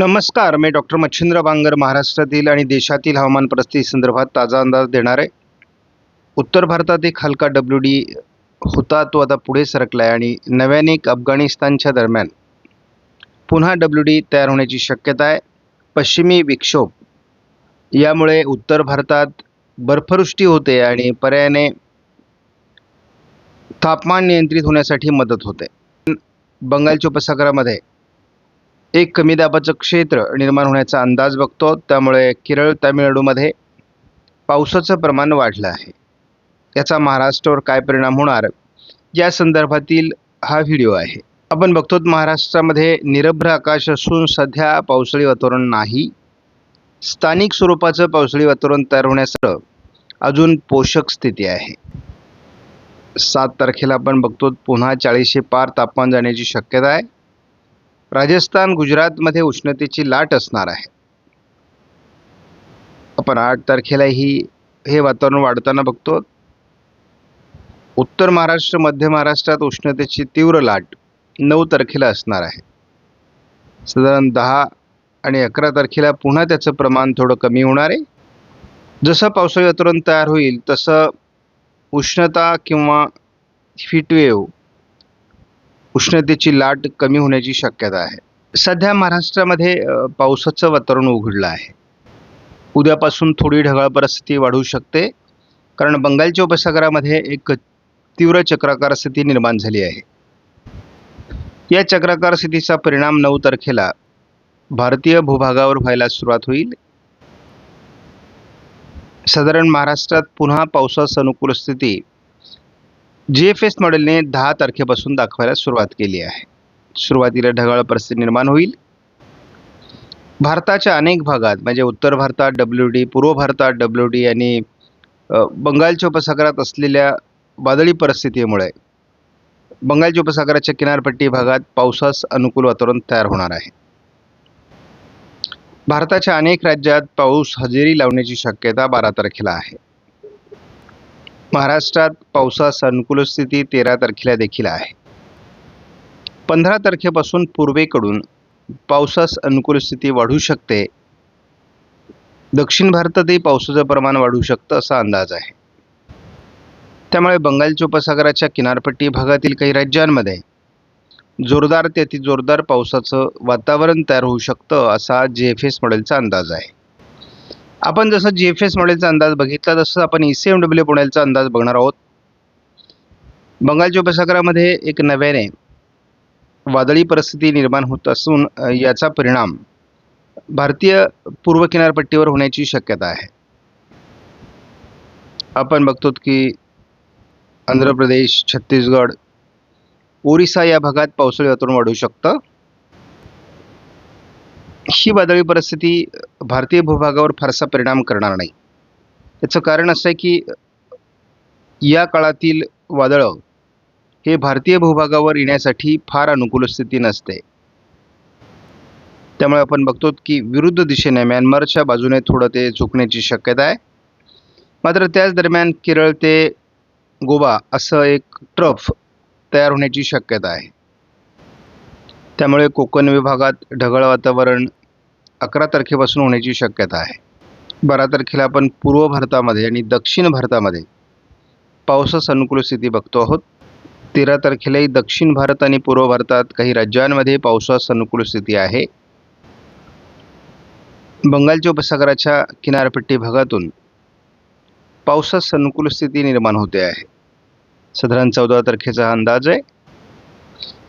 नमस्कार मी डॉक्टर मच्छिंद्र बांगर महाराष्ट्रातील आणि देशातील हवामान परिस्थिती संदर्भात ताजा अंदाज देणार आहे. उत्तर भारतात एक हलका डब्ल्यू डी होता तो आता पुढे सरकला आहे आणि नव्याने एक अफगाणिस्तानच्या दरम्यान पुन्हा डब्ल्यू डी तयार होण्याची शक्यता आहे. पश्चिमी विक्षोभ यामुळे उत्तर भारतात बर्फवृष्टी होते आणि पर्यायाने तापमान नियंत्रित होण्यासाठी मदत होते. बंगालच्या उपसागरामध्ये एक कमी दाबाचं क्षेत्र निर्माण होण्याचा अंदाज बघतो. त्यामुळे केरळ तामिळनाडूमध्ये पावसाचं प्रमाण वाढलं आहे. याचा महाराष्ट्रावर काय परिणाम होणार? या संदर्भातील हा व्हिडिओ आहे. आपण बघतो महाराष्ट्रामध्ये निरभ्र आकाश असून सध्या पावसाळी वातावरण नाही. स्थानिक स्वरूपाचं पावसाळी वातावरण तयार होण्यासह अजून पोषक स्थिती आहे. सात तारखेला आपण बघतो पुन्हा चाळीसशे पार तापमान जाण्याची शक्यता आहे. राजस्थान गुजरातमध्ये उष्णतेची लाट असणार आहे. आपण आठ तारखेलाही हे वातावरण वाढताना बघतो. उत्तर महाराष्ट्र मध्य महाराष्ट्रात उष्णतेची तीव्र लाट नऊ तारखेला असणार आहे. साधारण दहा आणि अकरा तारखेला पुन्हा त्याचं प्रमाण थोडं कमी होणार आहे. जसं पावसाळी वातावरण तयार होईल तसं उष्णता किंवा हीटवेव्ह उष्णतेची लाट कमी होण्याची शक्यता आहे. सध्या महाराष्ट्रामध्ये पावसाचं वातावरण उघडलं आहे. उद्यापासून थोडी ढगाळ परिस्थिती वाढू शकते. कारण बंगालच्या उपसागरामध्ये एक तीव्र चक्राकार स्थिती निर्माण झाली आहे. या चक्राकार स्थितीचा परिणाम नऊ तारखेला भारतीय भूभागावर व्हायला सुरुवात होईल. साधारण महाराष्ट्रात पुन्हा पावसास अनुकूल स्थिती जी एफ एस मॉडेलने दहा तारखेपासून दाखवायला सुरुवात केली आहे. सुरुवातीला ढगाळ परिस्थिती निर्माण होईल. भारताच्या अनेक भागात म्हणजे उत्तर भारतात डब्ल्यू डी पूर्व भारतात डब्ल्यू डी आणि बंगालच्या उपसागरात असलेल्या वादळी परिस्थितीमुळे बंगालच्या उपसागराच्या किनारपट्टी भागात पावसास अनुकूल वातावरण तयार होणार आहे. भारताच्या अनेक राज्यात पाऊस हजेरी लावण्याची शक्यता बारा तारखेला आहे. महाराष्ट्रात पावसास अनुकूल स्थिती तेरा तारखेला देखील आहे. पंधरा तारखेपासून पूर्वेकडून पावसास अनुकूल स्थिती वाढू शकते. दक्षिण भारतातही पावसाचं प्रमाण वाढू शकतं असा अंदाज आहे. त्यामुळे बंगालच्या उपसागराच्या किनारपट्टी भागातील काही राज्यांमध्ये जोरदार ते अति जोरदार पावसाचं वातावरण तयार होऊ शकतं असा जे एफ एस मॉडेलचा अंदाज आहे. आपण जसं जी एफ एस मॉडेलचा अंदाज बघितला तसं आपण ई सी एम डब्ल्यू मॉडेलचा अंदाज बघणार आहोत. बंगालच्या उपसागरामध्ये एक नव्याने वादळी परिस्थिती निर्माण होत असून याचा परिणाम भारतीय पूर्व किनारपट्टीवर होण्याची शक्यता आहे. आपण बघतो की आंध्र प्रदेश छत्तीसगड ओरिसा या भागात पावसाळी वातावरण वाढू शकतं. ही वादळी परिस्थिती भारतीय भूभागावर फारसा परिणाम करणार नाही. याचं कारण असं आहे की या काळातील वादळं हे भारतीय भूभागावर येण्यासाठी फार अनुकूल स्थिती नसते. त्यामुळे आपण बघतो की विरुद्ध दिशेने म्यानमारच्या बाजूने थोडं ते चुकण्याची शक्यता आहे. मात्र त्याच दरम्यान केरळ ते गोवा असं एक ट्रफ तयार होण्याची शक्यता आहे. त्यामुळे कोकण विभागात ढगाळ वातावरण अकरा तारखेपासून होण्याची शक्यता आहे. बारा तारखेला आपण पूर्व भारतामध्ये आणि दक्षिण भारतामध्ये पावसास अनुकूल स्थिती बघतो आहोत. तेरा तारखेलाही दक्षिण भारत आणि पूर्व भारतात काही राज्यांमध्ये पावसास अनुकूल स्थिती आहे. बंगालच्या उपसागराच्या किनारपट्टी भागातून पावसास अनुकूल स्थिती निर्माण होते आहे. साधारण चौदा तारखेचा हा अंदाज आहे.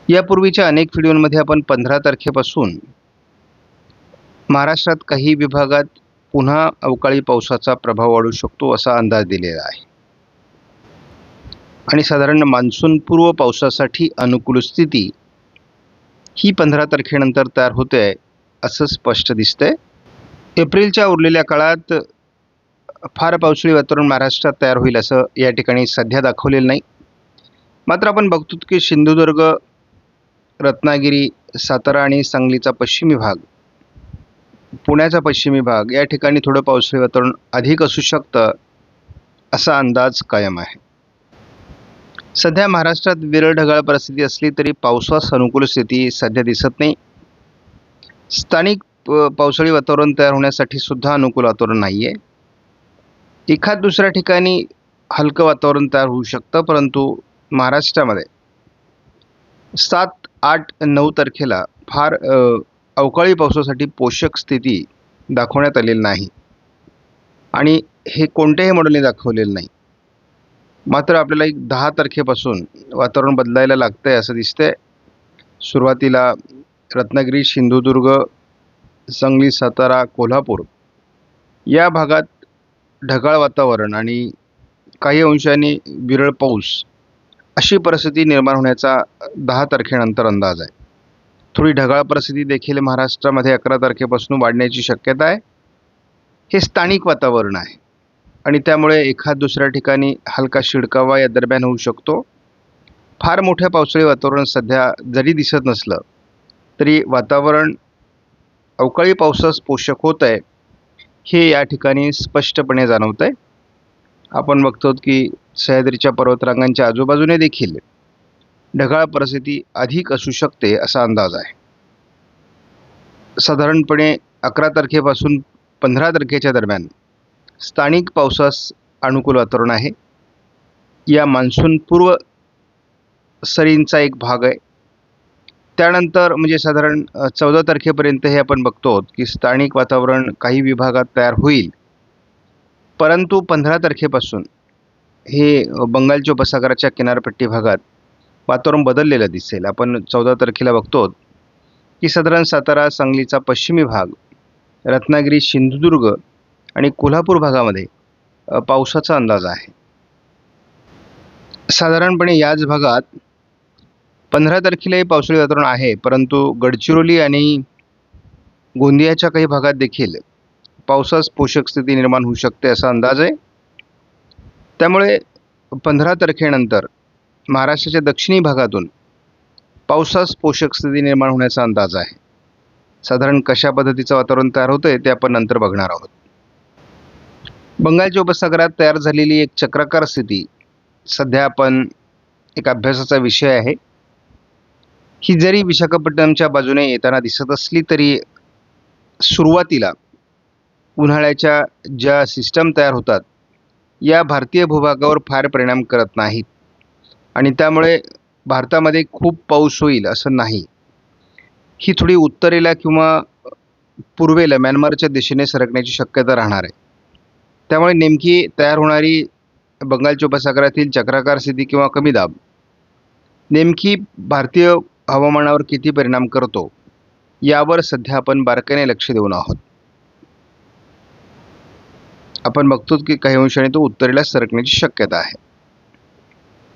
यापूर्वीच्या अनेक व्हिडिओंमध्ये आपण पंधरा तारखेपासून महाराष्ट्रात काही विभागात पुन्हा अवकाळी पावसाचा प्रभाव वाढू शकतो असा अंदाज दिलेला आहे. आणि साधारण मान्सून पूर्व पावसासाठी अनुकूल स्थिती ही पंधरा तारखेनंतर तयार होते आहे असं स्पष्ट दिसतंय. एप्रिलच्या उरलेल्या काळात फार पावसाळी वातावरण महाराष्ट्रात तयार होईल असं या ठिकाणी सध्या दाखवलेलं नाही. मात्र आपण बघतो की सिंधुदुर्ग रत्नागिरी सातारा आणि सांगलीचा पश्चिमी भाग पुण्याचा पश्चिमी भाग या ठिकाणी थोडं पावसाळी वातावरण अधिक असू शकतं असा अंदाज कायम आहे. सध्या महाराष्ट्रात विरळ ढगाळ परिस्थिती असली तरी पावसास अनुकूल स्थिती सध्या दिसत नाही. स्थानिक प पावसाळी वातावरण तयार होण्यासाठी सुद्धा अनुकूल वातावरण नाही आहे एखाद दुसऱ्या ठिकाणी हलकं वातावरण तयार होऊ शकतं परंतु महाराष्ट्रामध्ये सात आठ नऊ तारखेला फार अवकाळी पावसासाठी पोषक स्थिती दाखवण्यात आलेली नाही. आणि हे कोणत्याही मॉडेलने दाखवलेलं नाही. मात्र आपल्याला एक दहा तारखेपासून वातावरण बदलायला लागतं आहे असं दिसतंय. सुरुवातीला रत्नागिरी सिंधुदुर्ग सांगली सातारा कोल्हापूर या भागात ढगाळ वातावरण आणि काही अंशांनी विरळ पाऊस अशी परिस्थिती निर्माण होण्याचा दहा तारखेनंतर अंदाज आहे. थोडी ढगाळ परिस्थिती देखील महाराष्ट्रामध्ये अकरा तारखेपासून वाढण्याची शक्यता आहे. हे स्थानिक वातावरण आहे. आणि त्यामुळे एखाद दुसऱ्या ठिकाणी हलका शिडकावा या दरम्यान होऊ शकतो. फार मोठ्या पावसाळी वातावरण सध्या जरी दिसत नसलं तरी वातावरण अवकाळी पावसास पोषक होत आहे हे या ठिकाणी स्पष्टपणे जाणवत आहे आपण बघतो की सह्याद्रीच्या पर्वतरांगांच्या आजूबाजूने देखील ढगाळ परिस्थिती अधिक असू शकते असा अंदाज आहे. साधारणपणे अकरा तारखेपासून पंधरा तारखेच्या दरम्यान स्थानिक पावसास अनुकूल वातावरण आहे. या मान्सून पूर्व सरींचा एक भाग आहे. त्यानंतर म्हणजे साधारण चौदा तारखेपर्यंत हे आपण बघतो की स्थानिक वातावरण काही विभागात तयार होईल. परंतु पंधरा तारखेपासून हे बंगालच्या उपसागराच्या किनारपट्टी भागात वातावरण बदललेलं दिसेल. आपण चौदा तारखेला बघतो की साधारण सातारा सांगलीचा पश्चिमी भाग रत्नागिरी सिंधुदुर्ग आणि कोल्हापूर भागामध्ये पावसाचा अंदाज आहे. साधारणपणे याच भागात पंधरा तारखेलाही पावसाळी वातावरण आहे परंतु गडचिरोली आणि गोंदियाच्या काही भागात देखील पावसास पोषक स्थिती निर्माण होऊ शकते असा अंदाज आहे. त्यामुळे पंधरा तारखेनंतर महाराष्ट्राच्या दक्षिणी भागातून पावसास पोषक स्थिती निर्माण होण्याचा अंदाज आहे. साधारण कशा पद्धतीचं वातावरण तयार होतं आहे ते आपण नंतर बघणार आहोत. बंगालच्या उपसागरात तयार झालेली एक चक्राकार स्थिती सध्या आपण एक अभ्यासाचा विषय आहे. ही जरी विशाखापट्टणमच्या बाजूने येताना दिसत असली तरी सुरुवातीला उन्हाळ्याच्या ज्या सिस्टम तयार होतात या भारतीय भूभागावर फार परिणाम करत नाहीत. आणि त्यामुळे भारतामध्ये खूप पाऊस होईल असं नाही. ही थोडी उत्तरेला किंवा पूर्वेला म्यानमारच्या दिशेने सरकण्याची शक्यता राहणार आहे. त्यामुळे नेमकी तयार होणारी बंगालच्या उपसागरातील चक्राकार स्थिती किंवा कमी दाब नेमकी भारतीय हवामानावर किती परिणाम करतो यावर सध्या आपण बारकाईने लक्ष देऊन आहोत. आपण बघतो की काही अंशाने तो उत्तरेला सरकण्याची शक्यता आहे.